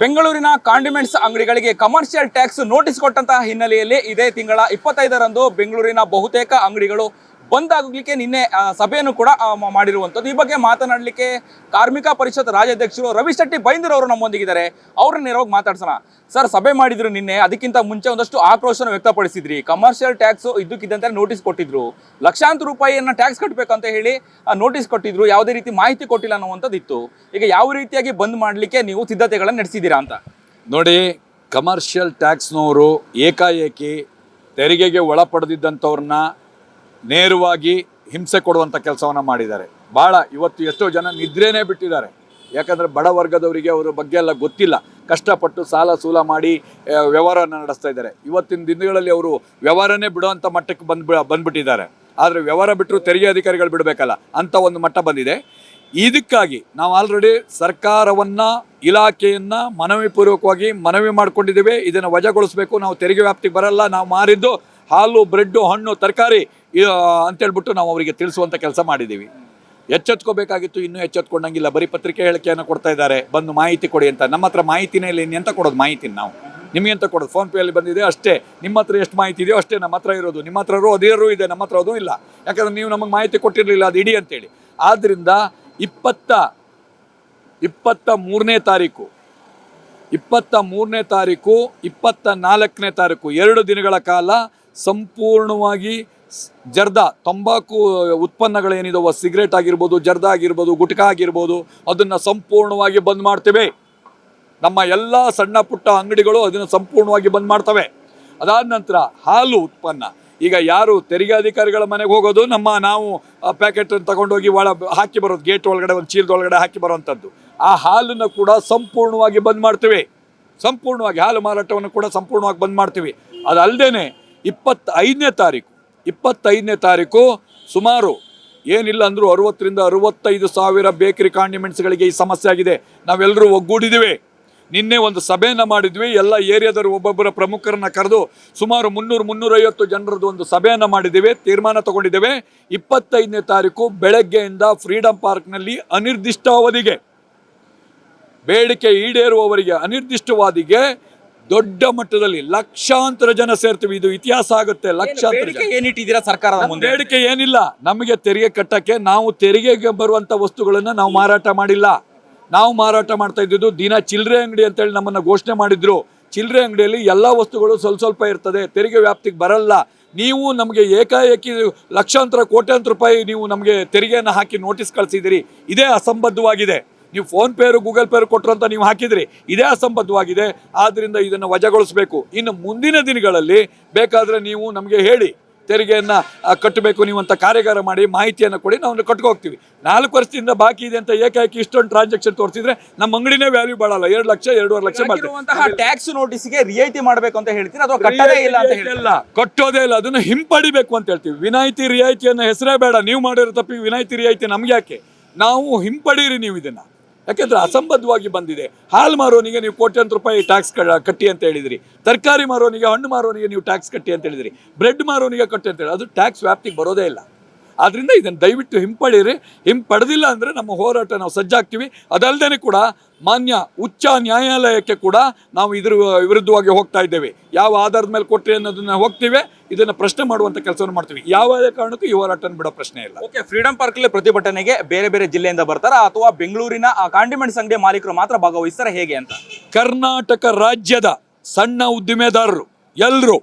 ಬೆಂಗಳೂರಿನ ಕಾಂಡಿಮೆಂಟ್ಸ್ ಅಂಗಡಿಗಳಿಗೆ commercial tax notice ಕೊಟ್ಟಂತಹ ಹಿನ್ನೆಲೆಯಲ್ಲಿ ಇದೇ ತಿಂಗಳ ಇಪ್ಪತ್ತೈದರಂದು ಬೆಂಗಳೂರಿನ ಬಹುತೇಕ ಅಂಗಡಿಗಳು ಬಂದ್ ಆಗಲಿಕ್ಕೆ ನಿನ್ನೆ ಸಭೆಯನ್ನು ಕೂಡ ಮಾಡಿರುವಂಥದ್ದು. ಈ ಬಗ್ಗೆ ಮಾತನಾಡಲಿಕ್ಕೆ ಕಾರ್ಮಿಕ ಪರಿಷತ್ ರಾಜ್ಯಾಧ್ಯಕ್ಷರು ರವಿ ಶೆಟ್ಟಿ ಬೈಂದೂರ್ ಅವರು ನಮ್ಮೊಂದಿಗಿದ್ದಾರೆ. ಅವ್ರನ್ನ ನೇರವಾಗಿ ಮಾತಾಡ್ಸೋಣ. ಸರ್, ಸಭೆ ಮಾಡಿದ್ರು ನಿನ್ನೆ, ಅದಕ್ಕಿಂತ ಮುಂಚೆ ಒಂದಷ್ಟು ಆಕ್ರೋಶನ ವ್ಯಕ್ತಪಡಿಸಿದ್ರಿ. ಕಮರ್ಷಿಯಲ್ ಟ್ಯಾಕ್ಸ್ ಇದ್ದಕ್ಕಿದ್ದಂತೆ ನೋಟಿಸ್ ಕೊಟ್ಟಿದ್ರು. ಲಕ್ಷಾಂತರ ರೂಪಾಯಿಯನ್ನ ಟ್ಯಾಕ್ಸ್ ಕಟ್ಟಬೇಕು ಅಂತ ಹೇಳಿ ನೋಟಿಸ್ ಕೊಟ್ಟಿದ್ರು. ಯಾವುದೇ ರೀತಿ ಮಾಹಿತಿ ಕೊಟ್ಟಿಲ್ಲ ಅನ್ನುವಂಥದ್ದಿತ್ತು. ಈಗ ಯಾವ ರೀತಿಯಾಗಿ ಬಂದ್ ಮಾಡಲಿಕ್ಕೆ ನೀವು ಸಿದ್ಧತೆಗಳನ್ನು ನಡೆಸಿದ್ದೀರಾ ಅಂತ? ನೋಡಿ, ಕಮರ್ಷಿಯಲ್ ಟ್ಯಾಕ್ಸ್ನವರು ಏಕಾಏಕಿ ತೆರಿಗೆಗೆ ಒಳಪಡೆದಿದ್ದಂಥವ್ರನ್ನ ನೇರವಾಗಿ ಹಿಂಸೆ ಕೊಡುವಂಥ ಕೆಲಸವನ್ನು ಮಾಡಿದ್ದಾರೆ. ಭಾಳ ಇವತ್ತು ಎಷ್ಟೋ ಜನ ನಿದ್ರೇನೇ ಬಿಟ್ಟಿದ್ದಾರೆ. ಯಾಕಂದರೆ ಬಡ ವರ್ಗದವರಿಗೆ ಅವರ ಬಗ್ಗೆ ಎಲ್ಲ ಗೊತ್ತಿಲ್ಲ. ಕಷ್ಟಪಟ್ಟು ಸಾಲ ಸೂಲ ಮಾಡಿ ವ್ಯವಹಾರವನ್ನು ನಡೆಸ್ತಾ ಇದ್ದಾರೆ. ಇವತ್ತಿನ ದಿನಗಳಲ್ಲಿ ಅವರು ವ್ಯವಹಾರನೇ ಬಿಡುವಂಥ ಮಟ್ಟಕ್ಕೆ ಬಂದು, ಬಂದ್ಬಿಟ್ಟಿದ್ದಾರೆ. ಆದರೆ ವ್ಯವಹಾರ ಬಿಟ್ಟರು ತೆರಿಗೆ ಅಧಿಕಾರಿಗಳು ಬಿಡಬೇಕಲ್ಲ ಅಂಥ ಒಂದು ಮಟ್ಟ ಬಂದಿದೆ. ಇದಕ್ಕಾಗಿ ನಾವು ಆಲ್ರೆಡಿ ಸರ್ಕಾರವನ್ನು, ಇಲಾಖೆಯನ್ನು ಮನವಿ ಪೂರ್ವಕವಾಗಿ ಮನವಿ ಮಾಡ್ಕೊಂಡಿದ್ದೇವೆ. ಇದನ್ನು ವಜಾಗೊಳಿಸಬೇಕು. ನಾವು ತೆರಿಗೆ ವ್ಯಾಪ್ತಿಗೆ ಬರಲ್ಲ. ನಾವು ಮಾರಿದ್ದು ಹಾಲು, ಬ್ರೆಡ್ಡು, ಹಣ್ಣು, ತರಕಾರಿ ಅಂತೇಳ್ಬಿಟ್ಟು ನಾವು ಅವರಿಗೆ ತಿಳಿಸುವಂಥ ಕೆಲಸ ಮಾಡಿದ್ದೀವಿ. ಎಚ್ಚೆತ್ಕೋಬೇಕಾಗಿತ್ತು, ಇನ್ನೂ ಎಚ್ಚೆತ್ಕೊಂಡಂಗಿಲ್ಲ. ಬರೀ ಪತ್ರಿಕೆ ಹೇಳಿಕೆಯನ್ನು ಕೊಡ್ತಾ ಇದ್ದಾರೆ. ಬಂದು ಮಾಹಿತಿ ಕೊಡಿ ಅಂತ. ನಮ್ಮ ಹತ್ರ ಮಾಹಿತಿನೇ ಇಲ್ಲ. ಇನ್ನೆಂತ ಕೊಡೋದು ಮಾಹಿತಿ ನಾವು? ನಿಮಗೆ ಅಂತ ಕೊಡೋದು? ಫೋನ್ ಪೇಯಲ್ಲಿ ಬಂದಿದೆ ಅಷ್ಟೇ. ನಿಮ್ಮ ಹತ್ರ ಎಷ್ಟು ಮಾಹಿತಿ ಇದೆಯೋ ಅಷ್ಟೇ ನಮ್ಮ ಹತ್ರ ಇರೋದು. ನಿಮ್ಮ ಹತ್ರ ಅದೇರೂ ಇದೆ, ನಮ್ಮ ಹತ್ರ ಅದೂ ಇಲ್ಲ. ಯಾಕಂದ್ರೆ ನೀವು ನಮಗೆ ಮಾಹಿತಿ ಕೊಟ್ಟಿರಲಿಲ್ಲ, ಅದು ಇಡಿ ಅಂತೇಳಿ. ಆದ್ದರಿಂದ ಇಪ್ಪತ್ತ ಇಪ್ಪತ್ತ ಮೂರನೇ ತಾರೀಕು, ಇಪ್ಪತ್ತ ಮೂರನೇ ತಾರೀಕು, ಇಪ್ಪತ್ತ ನಾಲ್ಕನೇ ತಾರೀಕು, ಎರಡು ದಿನಗಳ ಕಾಲ ಸಂಪೂರ್ಣವಾಗಿ ಜರ್ದಾ, ತಂಬಾಕು ಉತ್ಪನ್ನಗಳೇನಿದವ, ಸಿಗರೇಟ್ ಆಗಿರ್ಬೋದು, ಜರ್ದಾ ಆಗಿರ್ಬೋದು, ಗುಟ್ಕಾ ಆಗಿರ್ಬೋದು, ಅದನ್ನು ಸಂಪೂರ್ಣವಾಗಿ ಬಂದ್ ಮಾಡ್ತೇವೆ. ನಮ್ಮ ಎಲ್ಲ ಸಣ್ಣ ಪುಟ್ಟ ಅಂಗಡಿಗಳು ಅದನ್ನು ಸಂಪೂರ್ಣವಾಗಿ ಬಂದ್ ಮಾಡ್ತವೆ. ಅದಾದ ನಂತರ ಹಾಲು ಉತ್ಪನ್ನ. ಈಗ ಯಾರು ತೆರಿಗೆ ಅಧಿಕಾರಿಗಳ ಮನೆಗೆ ಹೋಗೋದು, ನಮ್ಮ ನಾವು ಪ್ಯಾಕೆಟ್ ತಗೊಂಡೋಗಿ ಒಳ ಹಾಕಿ ಬರೋದು, ಗೇಟ್ ಒಳಗಡೆ ಒಂದು ಚೀಲದ ಒಳಗಡೆ ಹಾಕಿ ಬರೋವಂಥದ್ದು ಆ ಹಾಲನ್ನು ಕೂಡ ಸಂಪೂರ್ಣವಾಗಿ ಬಂದ್ ಮಾಡ್ತೇವೆ. ಸಂಪೂರ್ಣವಾಗಿ ಹಾಲು ಮಾರಾಟವನ್ನು ಕೂಡ ಸಂಪೂರ್ಣವಾಗಿ ಬಂದ್ ಮಾಡ್ತೀವಿ. ಅದಲ್ಲದೆ ಇಪ್ಪತ್ತೈದನೇ ತಾರೀಕು ಇಪ್ಪತ್ತೈದನೇ ತಾರೀಕು ಸುಮಾರು ಏನಿಲ್ಲ ಅಂದರೂ ಅರವತ್ತರಿಂದ ಅರವತ್ತೈದು ಸಾವಿರ ಬೇಕರಿ ಕಾಂಡಿಮೆಂಟ್ಸ್ಗಳಿಗೆ ಈ ಸಮಸ್ಯೆ ಆಗಿದೆ. ನಾವೆಲ್ಲರೂ ಒಗ್ಗೂಡಿದ್ದೀವಿ. ನಿನ್ನೆ ಒಂದು ಸಭೆಯನ್ನು ಮಾಡಿದ್ವಿ. ಎಲ್ಲ ಏರಿಯಾದವರು ಒಬ್ಬೊಬ್ಬರ ಪ್ರಮುಖರನ್ನ ಕರೆದು ಸುಮಾರು ಮುನ್ನೂರು, ಮುನ್ನೂರೈವತ್ತು ಜನರದ್ದು ಒಂದು ಸಭೆಯನ್ನು ಮಾಡಿದ್ದೇವೆ. ತೀರ್ಮಾನ ತಗೊಂಡಿದ್ದೇವೆ. ಇಪ್ಪತ್ತೈದನೇ ತಾರೀಕು ಬೆಳಗ್ಗೆಯಿಂದ ಫ್ರೀಡಂ ಪಾರ್ಕ್ನಲ್ಲಿ ಅನಿರ್ದಿಷ್ಟಾವಧಿಗೆ, ಬೇಡಿಕೆ ಈಡೇರುವವರಿಗೆ ಅನಿರ್ದಿಷ್ಟವಾದಿಗೆ ದೊಡ್ಡ ಮಟ್ಟದಲ್ಲಿ ಲಕ್ಷಾಂತರ ಜನ ಸೇರ್ತೀವಿ. ಇದು ಇತಿಹಾಸ ಆಗುತ್ತೆ. ಲಕ್ಷಾಂತರ ಬೇಡಿಕೆ ಏನಿಟ್ಟಿದ್ದೀರಾ ಸರ್ಕಾರದ ಮುಂದೆ? ಬೇಡಿಕೆ ಏನಿಲ್ಲ. ನಮಗೆ ತೆರಿಗೆ ಕಟ್ಟಕ್ಕೆ ನಾವು ತೆರಿಗೆಗೆ ಬರುವಂತ ವಸ್ತುಗಳನ್ನ ನಾವು ಮಾರಾಟ ಮಾಡಿಲ್ಲ. ನಾವು ಮಾರಾಟ ಮಾಡ್ತಾ ಇದ್ದಿದ್ದು ದಿನ ಚಿಲ್ಲರೆ ಅಂಗಡಿ ಅಂತೇಳಿ ನಮ್ಮನ್ನ ಘೋಷಣೆ ಮಾಡಿದ್ರು. ಚಿಲ್ಲರೆ ಅಂಗಡಿಯಲ್ಲಿ ಎಲ್ಲ ವಸ್ತುಗಳು ಸ್ವಲ್ಪ ಸ್ವಲ್ಪ ಇರ್ತದೆ. ತೆರಿಗೆ ವ್ಯಾಪ್ತಿಗೆ ಬರಲ್ಲ. ನೀವು ನಮಗೆ ಏಕಾಏಕಿ ಲಕ್ಷಾಂತರ ಕೋಟ್ಯಾಂತರ ರೂಪಾಯಿ ನೀವು ನಮಗೆ ತೆರಿಗೆಯನ್ನು ಹಾಕಿ ನೋಟಿಸ್ ಕಳಿಸಿದಿರಿ ಇದೇ ಅಸಂಬದ್ಧವಾಗಿದೆ. ನೀವು ಫೋನ್ ಪೇರು ಗೂಗಲ್ ಪೇರು ಕೊಟ್ಟರು ಅಂತ ನೀವು ಹಾಕಿದ್ರಿ. ಇದೇ ಅಸಂಬದ್ಧವಾಗಿದೆ. ಆದ್ದರಿಂದ ಇದನ್ನು ವಜಾಗೊಳಿಸಬೇಕು. ಇನ್ನು ಮುಂದಿನ ದಿನಗಳಲ್ಲಿ ಬೇಕಾದರೆ ನೀವು ನಮಗೆ ಹೇಳಿ. ತೆರಿಗೆಯನ್ನು ಕಟ್ಟಬೇಕು ನೀವು ಅಂತ ಕಾರ್ಯಾಗಾರ ಮಾಡಿ ಮಾಹಿತಿಯನ್ನು ಕೊಡಿ ನಾವು ಕಟ್ಕೊ ಹೋಗ್ತೀವಿ. ನಾಲ್ಕು ವರ್ಷದಿಂದ ಬಾಕಿ ಇದೆ ಅಂತ ಏಕಾಏಕಿ ಇಷ್ಟೊಂದು ಟ್ರಾನ್ಸಾಕ್ಷನ್ ತೋರಿಸಿದ್ರೆ ನಮ್ಮ ಅಂಗಡಿನೇ ವ್ಯಾಲ್ಯೂ ಬಾಳಲ್ಲ. ಎರಡು ಲಕ್ಷ ಎರಡೂವರೆ ಲಕ್ಷ ಮಾಡ್ತೀವಿ ಟ್ಯಾಕ್ಸ್ ನೋಟಿಸ್ಗೆ ರಿಯಾಯಿತಿ ಮಾಡಬೇಕು ಅಂತ ಹೇಳ್ತೀರಾ? ಅಥವಾ ಕಟ್ಟದೇ ಇಲ್ಲ ಅಂತ ಹೇಳಿ ಇಲ್ಲ. ಕಟ್ಟೋದೇ ಇಲ್ಲ. ಅದನ್ನು ಹಿಂಪಡಿಬೇಕು ಅಂತ ಹೇಳ್ತೀವಿ. ವಿನಾಯಿತಿ ರಿಯಾಯಿತಿಯನ್ನು ಹೆಸರೇ ಬೇಡ. ನೀವು ಮಾಡಿರೋ ತಪ್ಪಿಗೆ ವಿನಾಯಿತಿ ರಿಯಾಯಿತಿ ನಮ್ಗೆ ಯಾಕೆ ನಾವು ಹಿಂಪಡೀರಿ ನೀವು ಇದನ್ನ. ಯಾಕೆಂದ್ರೆ ಅಸಂಬದ್ಧವಾಗಿ ಬಂದಿದೆ. ಹಾಲು ಮಾರೋನಿಗೆ ನೀವು ಕೋಟ್ಯಾಂತರ ರೂಪಾಯಿ ಟ್ಯಾಕ್ಸ್ ಕಟ್ಟಿ ಅಂತ ಹೇಳಿದಿರಿ. ತರಕಾರಿ ಮಾರೋನಿಗೆ, ಹಣ್ಣು ಮಾರೋನಿಗೆ ನೀವು ಟ್ಯಾಕ್ಸ್ ಕಟ್ಟಿ ಅಂತ ಹೇಳಿದಿರಿ. ಬ್ರೆಡ್ ಮಾರೋನಿಗೆ ಕಟ್ಟಿ ಅಂತ ಹೇಳಿ ಅದು ಟ್ಯಾಕ್ಸ್ ವ್ಯಾಪ್ತಿಗೆ ಬರೋದೇ ಇಲ್ಲ. ಆದ್ರಿಂದ ಇದನ್ನು ದಯವಿಟ್ಟು ಹಿಂಪಡೀರಿ ಹಿಂಪಡೆದಿಲ್ಲ ಅಂದರೆ ನಮ್ಮ ಹೋರಾಟ ನಾವು ಸಜ್ಜಾಗ್ತೀವಿ. ಅದಲ್ಲದೆ ಕೂಡ ಮಾನ್ಯ ಉಚ್ಚ ನ್ಯಾಯಾಲಯಕ್ಕೆ ಕೂಡ ನಾವು ಇದ್ರ ವಿರುದ್ಧವಾಗಿ ಹೋಗ್ತಾ ಇದ್ದೇವೆ. ಯಾವ ಆಧಾರದ ಮೇಲೆ ಕೊಟ್ಟರೆ ಅನ್ನೋದನ್ನು ಹೋಗ್ತೀವಿ. ಇದನ್ನು ಪ್ರಶ್ನೆ ಮಾಡುವಂಥ ಕೆಲಸವನ್ನು ಮಾಡ್ತೀವಿ. ಯಾವುದೇ ಕಾರಣಕ್ಕೂ ಈ ರಟನ್ ಬಿಡೋ ಪ್ರಶ್ನೆ ಇಲ್ಲ. ಓಕೆ ಫ್ರೀಡಂ ಪಾರ್ಕ್ ಅಲ್ಲಿ ಪ್ರತಿಭಟನೆಗೆ ಬೇರೆ ಬೇರೆ ಜಿಲ್ಲೆಯಿಂದ ಬರ್ತಾರ? ಅಥವಾ ಬೆಂಗಳೂರಿನ ಕಾಂಡಿಮೆಂಟ್ಸ್ ಅಂಗಡಿ ಮಾಲೀಕರು ಮಾತ್ರ ಭಾಗವಹಿಸ್ತಾರೆ ಹೇಗೆ ಅಂತ? ಕರ್ನಾಟಕ ರಾಜ್ಯದ ಸಣ್ಣ ಉದ್ದಿಮೆದಾರರು ಎಲ್ಲರೂ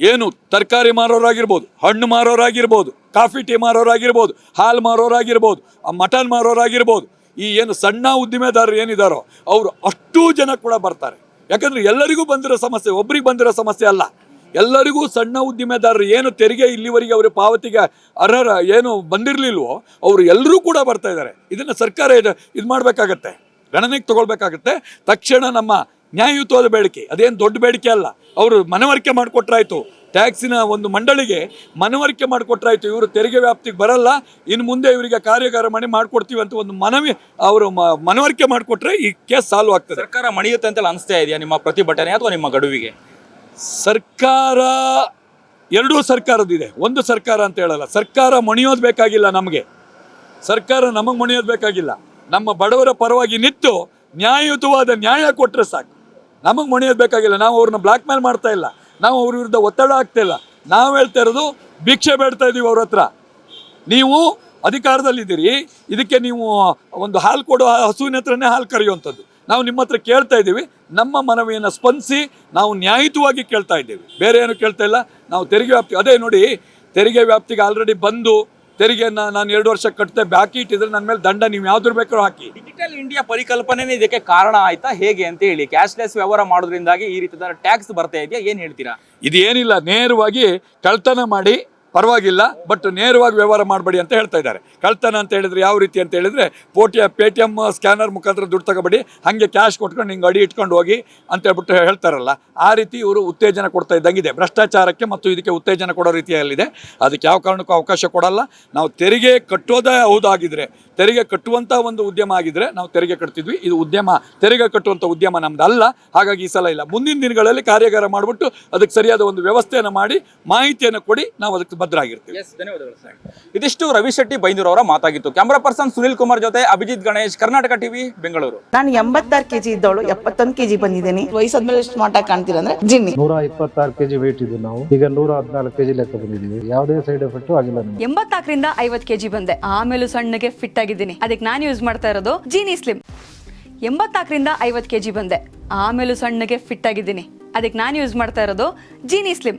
ಏನು ತರಕಾರಿ ಮಾರೋರಾಗಿರ್ಬೋದು ಹಣ್ಣು ಮಾರೋರಾಗಿರ್ಬೋದು ಕಾಫಿ ಟೀ ಮಾರೋರಾಗಿರ್ಬೋದು ಹಾಲು ಮಾರೋರಾಗಿರ್ಬೋದು ಮಟನ್ ಮಾರೋರಾಗಿರ್ಬೋದು ಈ ಏನು ಸಣ್ಣ ಉದ್ದಿಮೆದಾರರು ಏನಿದಾರೋ ಅವರು ಅಷ್ಟೂ ಜನ ಕೂಡ ಬರ್ತಾರೆ. ಯಾಕಂದ್ರೆ ಎಲ್ಲರಿಗೂ ಬಂದಿರೋ ಸಮಸ್ಯೆ ಒಬ್ರಿಗೆ ಬಂದಿರೋ ಸಮಸ್ಯೆ ಅಲ್ಲ. ಎಲ್ಲರಿಗೂ ಸಣ್ಣ ಉದ್ದಿಮೆದಾರರು ಏನು ತೆರಿಗೆ ಇಲ್ಲಿವರೆಗೆ ಅವರ ಪಾವತಿಗೆ ಅರ್ಹರ ಏನು ಬಂದಿರಲಿಲ್ವೋ, ಅವರು ಎಲ್ಲರೂ ಕೂಡ ಬರ್ತಾ ಇದ್ದಾರೆ. ಇದನ್ನು ಸರ್ಕಾರ ಇದು ಇದು ಮಾಡಬೇಕಾಗತ್ತೆ. ಗಣನೆಗೆ ತಗೊಳ್ಬೇಕಾಗತ್ತೆ. ತಕ್ಷಣ ನಮ್ಮ ನ್ಯಾಯಯುತವಾದ ಬೇಡಿಕೆ, ಅದೇನು ದೊಡ್ಡ ಬೇಡಿಕೆ ಅಲ್ಲ, ಅವರು ಮನವರಿಕೆ ಮಾಡಿಕೊಟ್ರಾಯ್ತು. ಟ್ಯಾಕ್ಸಿನ ಒಂದು ಮಂಡಳಿಗೆ ಮನವರಿಕೆ ಮಾಡಿಕೊಟ್ರಾಯ್ತು. ಇವರು ತೆರಿಗೆ ವ್ಯಾಪ್ತಿಗೆ ಬರಲ್ಲ ಇನ್ನು ಮುಂದೆ ಇವರಿಗೆ ಕಾರ್ಯಾಗಾರ ಮಾಡಿ ಮಾಡಿಕೊಡ್ತೀವಿ ಅಂತ ಒಂದು ಮನವಿ ಅವರು ಮನವರಿಕೆ ಮಾಡಿಕೊಟ್ರೆ ಈ ಕೇಸ್ ಸಾಲ್ವ್ ಆಗ್ತದೆ. ಸರ್ಕಾರ ಮಣಿಯುತ್ತೆ ಅಂತ ಅನಿಸ್ತಾ ಇದೆಯಾ ನಿಮ್ಮ ಪ್ರತಿಭಟನೆ ಅಥವಾ ನಿಮ್ಮ ಗಡುವಿಗೆ? ಸರ್ಕಾರ, ಎರಡೂ ಸರ್ಕಾರದಿದೆ ಒಂದು ಸರ್ಕಾರ ಅಂತ ಹೇಳಲ್ಲ. ಸರ್ಕಾರ ಮಣಿಯೋದು ಬೇಕಾಗಿಲ್ಲ ನಮಗೆ. ಸರ್ಕಾರ ನಮಗೆ ಮಣಿಯೋದು ಬೇಕಾಗಿಲ್ಲ. ನಮ್ಮ ಬಡವರ ಪರವಾಗಿ ನಿಂತು ನ್ಯಾಯಯುತವಾದ ನ್ಯಾಯ ಕೊಟ್ಟರೆ ಸಾಕು. ನಮಗೆ ಮಣಿಯೋದು ಬೇಕಾಗಿಲ್ಲ. ನಾವು ಅವ್ರನ್ನ ಬ್ಲಾಕ್ ಮೇಲ್ ಮಾಡ್ತಾ ಇಲ್ಲ. ನಾವು ಅವ್ರ ವಿರುದ್ಧ ಒತ್ತಡ ಆಗ್ತಾ ಇಲ್ಲ. ನಾವು ಹೇಳ್ತಾ ಇರೋದು ಭಿಕ್ಷೆ ಬೇಡ್ತಾ ಇದ್ದೀವಿ ಅವ್ರ ಹತ್ರ. ನೀವು ಅಧಿಕಾರದಲ್ಲಿದ್ದೀರಿ. ಇದಕ್ಕೆ ನೀವು ಒಂದು ಹಾಲು ಕೊಡೋ ಹಸುವಿನ ಹತ್ರನೇ ಹಾಲು ಕರೆಯುವಂಥದ್ದು. ನಾವು ನಿಮ್ಮ ಹತ್ರ ಕೇಳ್ತಾ ಇದ್ದೀವಿ. ನಮ್ಮ ಮನವಿಯನ್ನು ಸ್ಪಂದಿಸಿ ನಾವು ನ್ಯಾಯಿತವಾಗಿ ಕೇಳ್ತಾ ಇದ್ದೇವೆ. ಬೇರೆ ಏನು ಕೇಳ್ತಾ ಇಲ್ಲ. ನಾವು ತೆರಿಗೆ ವ್ಯಾಪ್ತಿ ಅದೇ ನೋಡಿ ತೆರಿಗೆ ವ್ಯಾಪ್ತಿಗೆ ಆಲ್ರೆಡಿ ಬಂದು ತೆರಿಗೆಯನ್ನು ನಾನು ಎರಡು ವರ್ಷ ಕಟ್ಟದೆ ಬಾಕಿ ಇಟ್ಟಿದ್ರೆ ನನ್ನ ಮೇಲೆ ದಂಡ ನೀವು ಯಾವ್ದ್ರ ಬೇಕಾದ್ರೂ ಹಾಕಿ. ಡಿಜಿಟಲ್ ಇಂಡಿಯಾ ಪರಿಕಲ್ಪನೆನೇ ಇದಕ್ಕೆ ಕಾರಣ ಆಯ್ತಾ? ಹೇಗೆ ಅಂತ ಹೇಳಿ. ಕ್ಯಾಶ್ಲೆಸ್ ವ್ಯವಹಾರ ಮಾಡೋದ್ರಿಂದಾಗಿ ಈ ರೀತಿಯ ಟ್ಯಾಕ್ಸ್ ಬರ್ತಾ ಇದೆಯಾ? ಏನು ಹೇಳ್ತೀರಾ? ಇದು ಏನಿಲ್ಲ ನೇರವಾಗಿ ಕಳ್ತನ ಮಾಡಿ ಪರವಾಗಿಲ್ಲ ಬಟ್ ನೇರವಾಗಿ ವ್ಯವಹಾರ ಮಾಡಬೇಡಿ ಅಂತ ಹೇಳ್ತಾ ಇದ್ದಾರೆ. ಕಳ್ತನ ಅಂತ ಹೇಳಿದ್ರೆ ಯಾವ ರೀತಿ ಅಂತ ಹೇಳಿದ್ರೆ ಪೋಟಿ ಪೇ ಟಿ ಎಂ ಸ್ಕ್ಯಾನರ್ ಮುಖಾಂತರ ದುಡ್ಡು ತಗೋಬೇಡಿ, ಹಾಗೆ ಕ್ಯಾಶ್ ಕೊಟ್ಕೊಂಡು ಹಿಂಗೆ ಅಡಿ ಇಟ್ಕೊಂಡು ಹೋಗಿ ಅಂತ ಹೇಳ್ಬಿಟ್ಟು ಹೇಳ್ತಾರಲ್ಲ, ಆ ರೀತಿ ಇವರು ಉತ್ತೇಜನ ಕೊಡ್ತಾ ಇದ್ದಂಗಿದೆ. ಭ್ರಷ್ಟಾಚಾರಕ್ಕೆ ಮತ್ತು ಇದಕ್ಕೆ ಉತ್ತೇಜನ ಕೊಡೋ ರೀತಿಯಲ್ಲಿದೆ. ಅದಕ್ಕೆ ಯಾವ ಕಾರಣಕ್ಕೂ ಅವಕಾಶ ಕೊಡಲ್ಲ. ನಾವು ತೆರಿಗೆ ಕಟ್ಟೋದೇ ಹೌದಾಗಿದ್ರೆ, ತೆರಿಗೆ ಕಟ್ಟುವಂಥ ಒಂದು ಉದ್ಯಮ ಆಗಿದ್ರೆ ನಾವು ತೆರಿಗೆ ಕಟ್ತಿದ್ವಿ. ಇದು ಉದ್ಯಮ, ತೆರಿಗೆ ಕಟ್ಟುವಂಥ ಉದ್ಯಮ ನಮ್ದು ಹಾಗಾಗಿ ಈ ಸಲ ಇಲ್ಲ. ಮುಂದಿನ ದಿನಗಳಲ್ಲಿ ಕಾರ್ಯಾಗಾರ ಮಾಡಿಬಿಟ್ಟು ಅದಕ್ಕೆ ಸರಿಯಾದ ಒಂದು ವ್ಯವಸ್ಥೆಯನ್ನು ಮಾಡಿ ಮಾಹಿತಿಯನ್ನು ಕೊಡಿ, ನಾವು ಅದಕ್ಕೆ ಬದ್ಧರಾಗಿರ್ತೀವಿ ಧನ್ಯವಾದಗಳು ಸರ್ ಇದಿಷ್ಟು ರವಿ ಶೆಟ್ಟಿ ಬೈಂದೂರ್ ಅವರ ಮಾತಾಗಿತ್ತು. ಕ್ಯಾಮ್ರಾ ಪರ್ಸನ್ ಸುನಿಲ್ ಕುಮಾರ್ ಜೊತೆ ಅಭಿಜಿತ್ ಗಣೇಶ್ ಕರ್ನಾಟಕ ಟಿವಿ ಬೆಂಗಳೂರು. ನಾನು ಎಂಬತ್ತಾರು ಕೆಜಿ ಇದ್ದವಳು ಎಪ್ಪತ್ತೊಂದು ಕೆಜಿ ಬಂದಿದ್ದೀನಿ. ವಯಸ್ಸಾದ್ಮೇಲೆ ಎಷ್ಟು ಮಾಟ ಕಾಣ್ತೀರ ಅಂದ್ರೆ ಜಿನ್ನಿ. ನೂರ ಇಪ್ಪತ್ತಾರು ಕೆಜಿ ವೇಟ್ ಇದ್ದು ನಾವು. ಈಗ ನೂರ ಹದಿನಾಲ್ಕು ಕೆಜಿ ಲೆಕ್ಕ ಬಂದಿದ್ದೀವಿ. ಯಾವುದೇ ಸೈಡ್ ಎಫೆಕ್ಟ್ ಆಗಿಲ್ಲ ನಮಗೆ. ಎಂಬತ್ನಾಲ್ಕರಿಂದ ಐವತ್ ಕೆಜಿ ಬಂದೆ. ಆಮೇಲೆ ಸಣ್ಣಗೆ ಫಿಟ್ ಆಗಿದ್ದೀನಿ. ಅದಕ್ಕೆ ನಾನು ಯೂಸ್ ಮಾಡ್ತಾ ಇರೋದು ಜೀನಿ ಸ್ಲಿಮ್ ಎಂಬತ್ನಾಲ್ಕರಿಂದ ಐವತ್ತು ಕೆಜಿ ಬಂದೆ. ಆಮೇಲೂ ಸಣ್ಣಗೆ ಫಿಟ್ ಆಗಿದ್ದೀನಿ. ಅದಕ್ಕೆ ನಾನು ಯೂಸ್ ಮಾಡ್ತಾ ಇರೋದು ಜೀನಿ ಸ್ಲಿಮ್